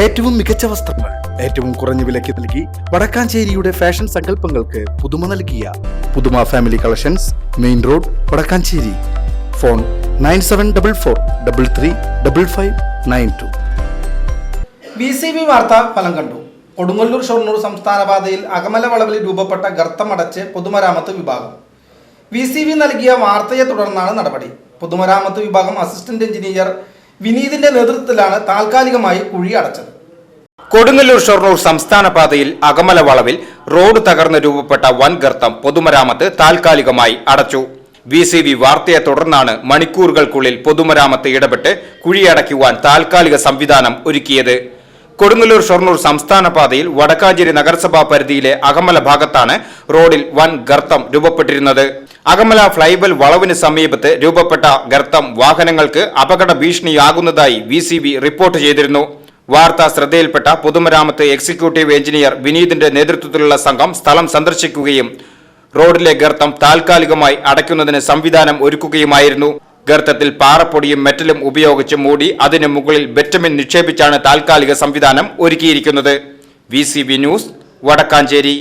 ഏറ്റവും മികച്ച വസ്ത്രങ്ങൾ ഏറ്റവും കുറഞ്ഞ വിലയ്ക്ക് നൽകി വടക്കാഞ്ചേരിയുടെ ഫാഷൻ സങ്കല്പങ്ങൾക്ക് പുതുമ നൽകിയ Puthuma family collections main road Vadakkanchery. Phone nine seven double four double three double five nine two. B C B വാർത്ത ഫലം കണ്ടു. കൊടുങ്ങല്ലൂർ ഷൊർണൂർ സംസ്ഥാന പാതയിൽ അകമല വളവിൽ രൂപപ്പെട്ട ഗർത്തമടച്ച് പൊതുമരാമത്ത് വിഭാഗം. വി സി ബി നൽകിയ വാർത്തയെ തുടർന്നാണ് നടപടി. പൊതുമരാമത്ത് വിഭാഗം അസിസ്റ്റന്റ് എഞ്ചിനീയർ വിനീതിന്റെ നേതൃത്വത്തിലാണ് താൽക്കാലികമായി കുഴി അടച്ചത്. കൊടുങ്ങല്ലൂർ ഷൊർണൂർ സംസ്ഥാന പാതയിൽ അകമല വളവിൽ റോഡ് തകർന്ന് രൂപപ്പെട്ട വൻ ഗർത്തം പൊതുമരാമത്ത് താൽക്കാലികമായി അടച്ചു. വി സി വി വാർത്തയെ തുടർന്നാണ് മണിക്കൂറുകൾക്കുള്ളിൽ പൊതുമരാമത്ത് ഇടപെട്ട് കുഴിയടയ്ക്കുവാൻ താൽക്കാലിക സംവിധാനം ഒരുക്കിയത്. കൊടുങ്ങല്ലൂർ ഷൊർണൂർ സംസ്ഥാന പാതയിൽ വടക്കാഞ്ചേരി നഗരസഭാ പരിധിയിലെ അകമല ഭാഗത്താണ് റോഡിൽ വൻ ഗർത്തം രൂപപ്പെട്ടിരുന്നത്. അകമല ഫ്ലൈബൽ വളവിന് സമീപത്ത് രൂപപ്പെട്ട ഗർത്തം വാഹനങ്ങൾക്ക് അപകട ഭീഷണിയാകുന്നതായി വി സി ബി റിപ്പോർട്ട് ചെയ്തിരുന്നു. വാർത്താ ശ്രദ്ധയിൽപ്പെട്ട പൊതുമരാമത്ത് എക്സിക്യൂട്ടീവ് എഞ്ചിനീയർ വിനീതിന്റെ നേതൃത്വത്തിലുള്ള സംഘം സ്ഥലം സന്ദർശിക്കുകയും റോഡിലെ ഗർത്തം താൽക്കാലികമായി അടയ്ക്കുന്നതിന് സംവിധാനം ഒരുക്കുകയുമായിരുന്നു. ഗർത്തത്തിൽ പാറപ്പൊടിയും മെറ്റലും ഉപയോഗിച്ച് മൂടി അതിനു മുകളിൽ ബെറ്റമിൻ നിക്ഷേപിച്ചാണ് താൽക്കാലിക സംവിധാനം ഒരുക്കിയിരിക്കുന്നത്. V news Vadakkanchery.